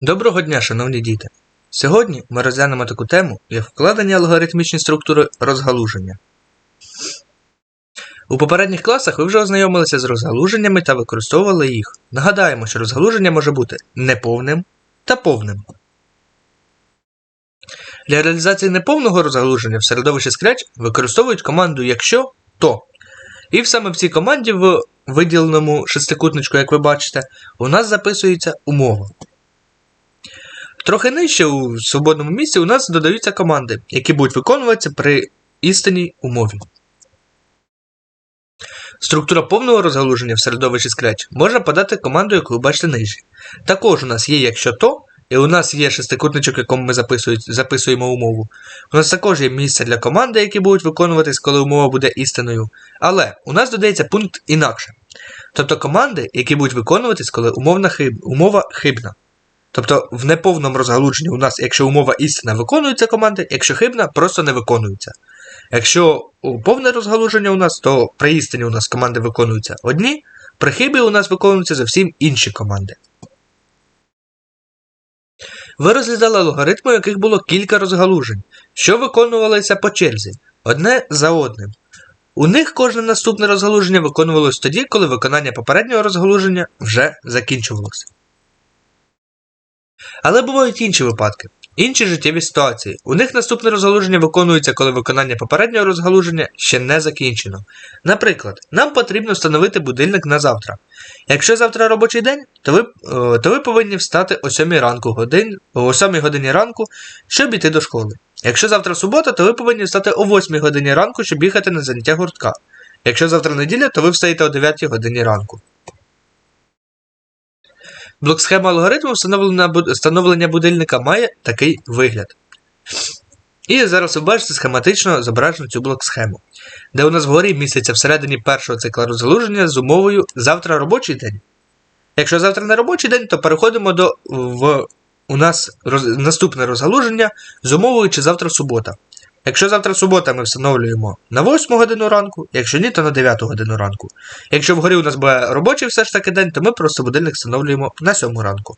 Доброго дня, шановні діти! Сьогодні ми розглянемо таку тему, як вкладення алгоритмічні структури розгалуження. У попередніх класах ви вже ознайомилися з розгалуженнями та використовували їх. Нагадаємо, що розгалуження може бути неповним та повним. Для реалізації неповного розгалуження в середовищі Scratch використовують команду якщо то. І саме в цій команді в виділеному шестикутничку, як ви бачите, у нас записується умова. Трохи нижче у свободному місці у нас додаються команди, які будуть виконуватися при істинній умові. Структура повного розгалуження в середовищі Scratch можна подати команду, яку ви бачите нижче. Також у нас є якщо то, і у нас є шестикутничок, в якому ми записуємо умову. У нас також є місце для команди, які будуть виконуватись, коли умова буде істиною. Але у нас додається пункт інакше. Тобто команди, які будуть виконуватись, коли умова хибна. Тобто в неповному розгалуженні у нас, якщо умова істина, виконуються команди, якщо хибна, просто не виконуються. Якщо повне розгалуження у нас, то при істині у нас команди виконуються одні, при хибі у нас виконуються зовсім інші команди. Ви розглядали алгоритми, у яких було кілька розгалужень, що виконувалися по черзі, одне за одним. У них кожне наступне розгалуження виконувалось тоді, коли виконання попереднього розгалуження вже закінчувалося. Але бувають інші випадки, інші життєві ситуації. У них наступне розгалуження виконується, коли виконання попереднього розгалуження ще не закінчено. Наприклад, нам потрібно встановити будильник на завтра. Якщо завтра робочий день, то ви то ви повинні встати о 7 ранку годин, о 7 годині ранку, щоб іти до школи. Якщо завтра субота, то ви повинні встати о 8 годині ранку, щоб їхати на заняття гуртка. Якщо завтра неділя, то ви встаєте о 9 годині ранку. Блок-схема алгоритму встановлення будильника має такий вигляд. І зараз ви бачите схематично зображену цю блок-схему, де у нас вгорі міститься всередині першого цикла розгалуження з умовою завтра робочий день. Якщо завтра не робочий день, то переходимо до в, у нас роз, наступне розгалуження з умовою чи завтра субота. Якщо завтра субота ми встановлюємо на 8 годину ранку, якщо ні, то на 9 годину ранку. Якщо вгорі у нас буде робочий все ж таки день, то ми просто будильник встановлюємо на 7 ранку.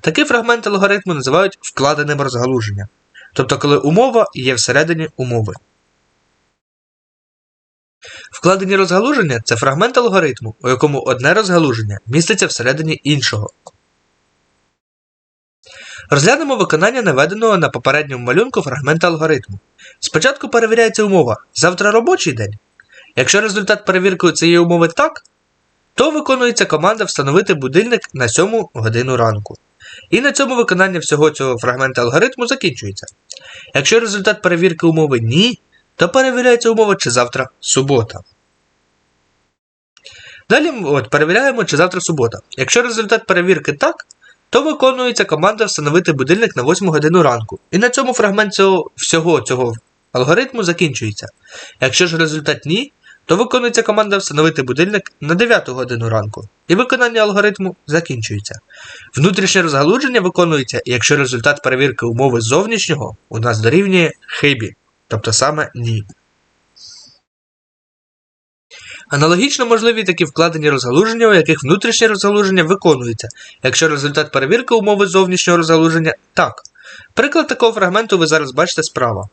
Такий фрагмент алгоритму називають вкладеним розгалуженням. Тобто, коли умова є всередині умови. Вкладені розгалуження це фрагмент алгоритму, у якому одне розгалуження міститься всередині іншого. Розглянемо виконання наведеного на попередньому малюнку фрагмента алгоритму. Спочатку перевіряється умова завтра робочий день. Якщо результат перевірки цієї умови так, то виконується команда встановити будильник на 7 годину ранку. І на цьому виконання всього цього фрагмента алгоритму закінчується. Якщо результат перевірки умови ні, то перевіряється умова, чи завтра субота. Далі от, перевіряємо, чи завтра субота. Якщо результат перевірки так, то виконується команда встановити будильник на 8 годину ранку. І на цьому фрагмент цього, всього цього алгоритму закінчується. Якщо ж результат ні, то виконується команда встановити будильник на 9 годину ранку. І виконання алгоритму закінчується. Внутрішнє розгалудження виконується, якщо результат перевірки умови зовнішнього у нас дорівнює хибі, тобто саме ні. Аналогічно можливі такі вкладені розгалуження, у яких внутрішнє розгалуження виконується, якщо результат перевірки умови зовнішнього розгалуження так. Приклад такого фрагменту ви зараз бачите справа.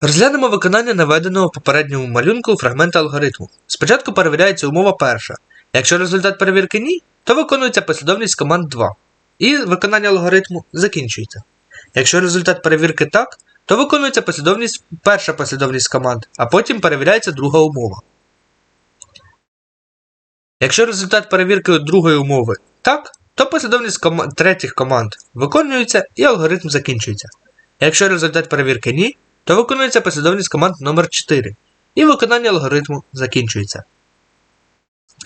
Розглянемо виконання наведеного в попередньому малюнку фрагмента алгоритму. Спочатку перевіряється умова перша. Якщо результат перевірки ні, то виконується послідовність команд 2. І виконання алгоритму закінчується. Якщо результат перевірки так, то виконується послідовність, перша послідовність команд, а потім перевіряється друга умова. Якщо результат перевірки другої умови так, то послідовність ком... третіх команд виконується і алгоритм закінчується. Якщо результат перевірки ні, то виконується послідовність команд номер 4 і виконання алгоритму закінчується.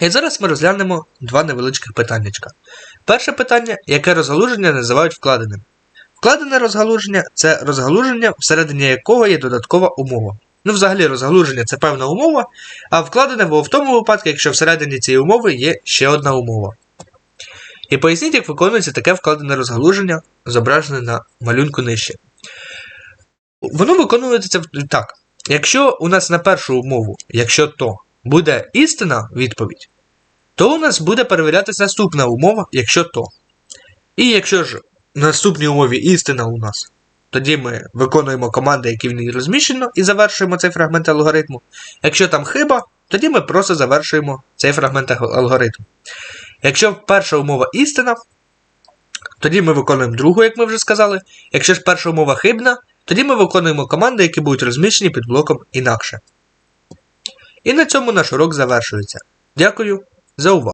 І зараз ми розглянемо два невеличких питаннячка. Перше питання, яке розгалуження називають вкладеним. Вкладене розгалуження це розгалуження, всередині якого є додаткова умова. Ну, взагалі, розгалуження це певна умова, а вкладене було в тому випадку, якщо всередині цієї умови є ще одна умова. І поясніть, як виконується таке вкладене розгалуження, зображене на малюнку нижче. Воно виконується так. Якщо у нас на першу умову, якщо то буде істина відповідь, то у нас буде перевірятися наступна умова, якщо то. І якщо ж наступній умові істина у нас, тоді ми виконуємо команди, які в ній розміщено, і завершуємо цей фрагмент алгоритму. Якщо там хиба, тоді ми просто завершуємо цей фрагмент алгоритму. Якщо перша умова істина, тоді ми виконуємо другу, як ми вже сказали. Якщо ж перша умова хибна, тоді ми виконуємо команди, які будуть розміщені під блоком інакше. І на цьому наш урок завершується. Дякую за увагу.